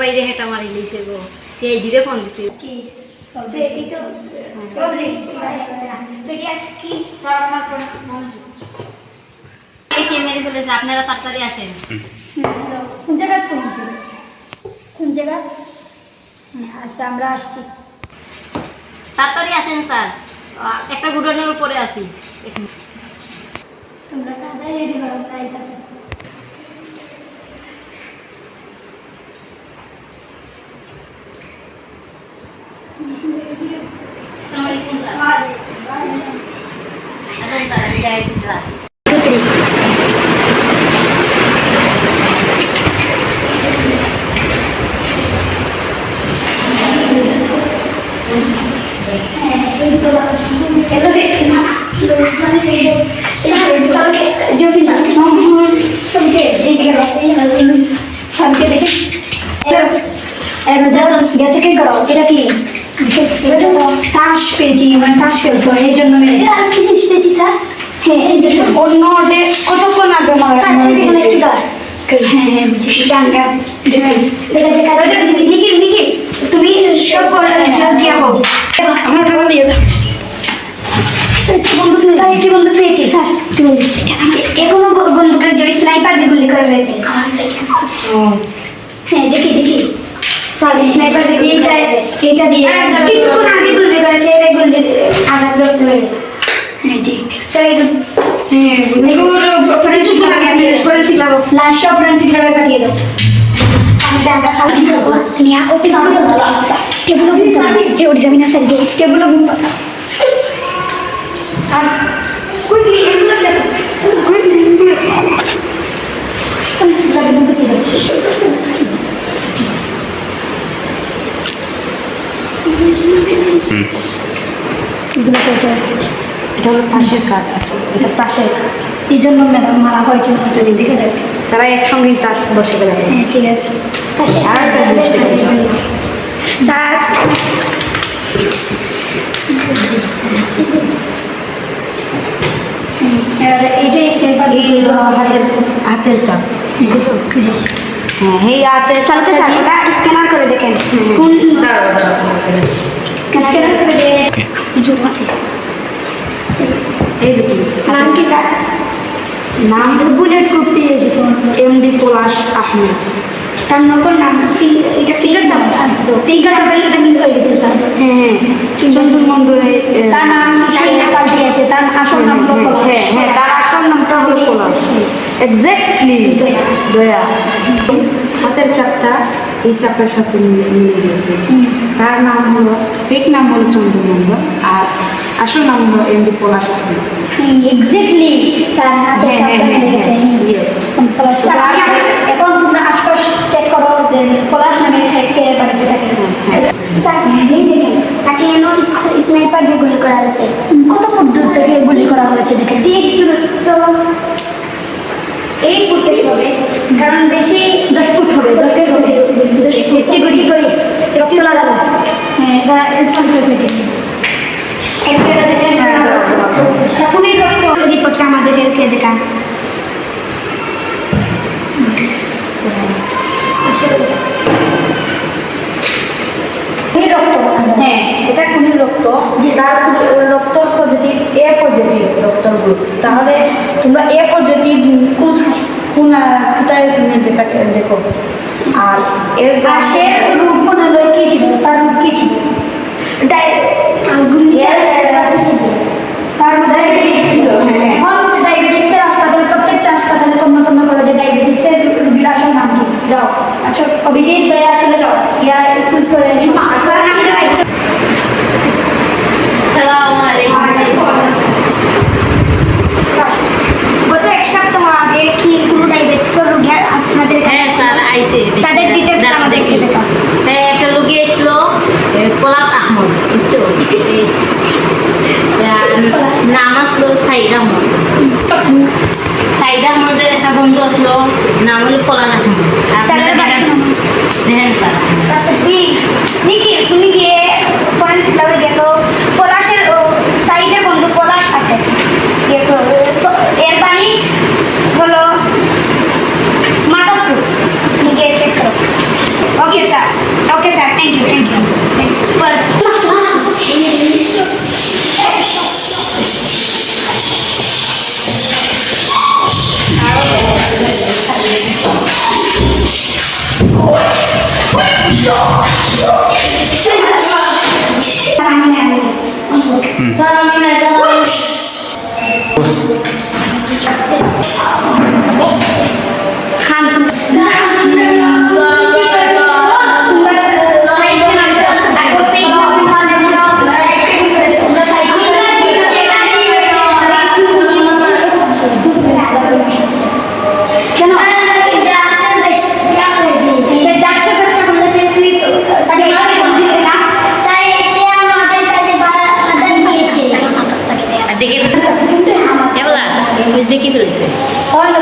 বাইরে হেঁটা মারি লিছে গো। সেই ডিরে ফোন দিতে ফেটি তো ওরে কি আসছে না ফেটি এই কে মেরে ফেলেছে আপনারা তাড়াতাড়ি আসেন। কোন জায়গা কোন জায়গা? আচ্ছা আমরা আসছি। তাড়াতাড়ি আসেন স্যার। একটা গুডনের উপরে আসি তোমরা তাড়াতাড়ি রেডি করো আছে আসসালামু আলাইকুম স্যার আসেন স্যার আমি দেখাইছি ক্লাস গেছে কে করো এটা কি তাস পেয়েছি মানে তাস খেলতো এই জন্য মেরেছি আর কি জিনিস পেয়েছি স্যার হ্যাঁ এই দেখুন। অন্য ওদের কতক্ষণ আগে মারা হ্যাঁ হ্যাঁ তুমি সব করে দিয়া হোক আমার টাকা দিয়ে দাও। বন্দুক স্যার একটি বন্দুক পেয়েছি স্যার। একটি বন্দুক সেটা আমার এখনও বন্দুকের যে স্নাইপার দিয়ে গুলি করা হয়েছে। আমার সেটা হ্যাঁ দেখি দেখি। স্যার স্নাইপার দিয়ে এইটা এইটা দিয়ে কিছুক্ষণ আগে গুলি করেছে এটা গুলি আঘাত করতে পারে হ্যাঁ এটা হ্যাঁ। ফরেন্সিক ল্যাবে আমি ফরেন্সিক ল্যাবে লাস্ট ফরেন্সিক ল্যাবে পাঠিয়ে দাও। আমি ডান্ডা খালি দেবো। নিয়া ওকে সামনে দাও টেবিলগুলো এ ওটি যাবি না স্যার টেবিলগুলো পাতা। স্যার কই কি এগুলো স্যার কই কি এগুলো স্যার ফরেন্সিক ল্যাবে পাঠিয়ে দাও কোথায় এটা হলো পাশের কাজ আছে এটা পাশের ঘর। এই জন্য ম্যাডাম মারা হয়েছে প্রতিদিন দেখে যাবে। তারা একসঙ্গেই তাস বসে গেলে হ্যাঁ ঠিক আছে। আর। স্যার। হাতের চাপ হ্যাঁ এই স্যার স্ক্যানার করে দেখেন। কোন। স্ক্যানার করে দেখুন নাম কি স্যার নাম বুলেট করতে এসেছে এমডি পলাশ আহমেদ। তার নকল নাম এটা ফিঙ্গার চাপ আছে তো ফিঙ্গার চাপের সাথে মিল হয়ে গেছে স্যার। হ্যাঁ হ্যাঁ। চন্দ্র মন্দিরে তার নাম পাল্টে আছে তার আসল নাম হলো হ্যাঁ হ্যাঁ তার আসল নামটা হলো পলাশ। এক্স্যাক্টলি দয়া। দয়া। হাতের চাপটা এই চাপের সাথে মিলে গেছে তার নাম হলো ফেক নাম হলো চন্দ্রমন্দ আর আসল নাম হলো এমডি পলাশ আহমেদ। এক্স্যাক্টলি তার হাতে হ্যাঁ, চাপটা হ্যাঁ, মিলে গেছে হ্যাঁ, yes. পলাশ স্যার, আমি আবার- এখন তোমরা আশপাশ চেক করো যে পলাশ নামে কে কে বাড়িতে থাকে। স্যার তাকে স্নাইপার দিয়ে গুলি করা হয়েছে। কত ফুট দূর থেকে গুলি করা হয়েছে ঠিক দূরত্ব। এই ফুট থেকে হবে কারণ বেশি দশ ফুট হবে দশ ফুট করে রক্ত হ্যাঁ এটা থেকে খুবই রক্ত। রিপোর্টটা আমাদেরকে দেখান এই রক্ত। হ্যাঁ এটা খুবই রক্ত। যে তার রক্ত পজিটিভ এ পজিটিভ রক্তর গ্রুপ তাহলে তোমরা এ পজিটিভ কোন কোন কোথায় নেবে তাকে দেখো। এর পাশে রূপ বানালো কি ছিল? তার রূপ কি ছিল? তার ডায়াবেটিস ছিল হ্যাঁ, হ্যাঁ। ডায়াবেটিসের হাসপাতাল প্রত্যেকটা হাসপাতালে তন্ন তন্ন করে যে ডায়াবেটিসের রোগীর আসল নাম কি? যাও। আচ্ছা অভিজিৎ দয়া চলে যাও। ইয়া খুঁজ করে এসো স্যার আমি আসসালামু আলাইকুম গত এক সপ্তাহ আগে কি কোনো ডায়াবেটিসের রোগী আপনাদের হ্যাঁ স্যার আইছে তাদের details দাঁড়াও, আমাদেরকে দেখি। দেখাও। হ্যাঁ একটা লোকে এসলো এ, পলাশ আহমদ বুঝছ এই, আর নাম আসলো সাইদ আহমদ সাইদ আহমদের একটা বন্ধু আসলো নাম হলো পলাশ আহমদ আপনারা দেখেন দেখে কেবল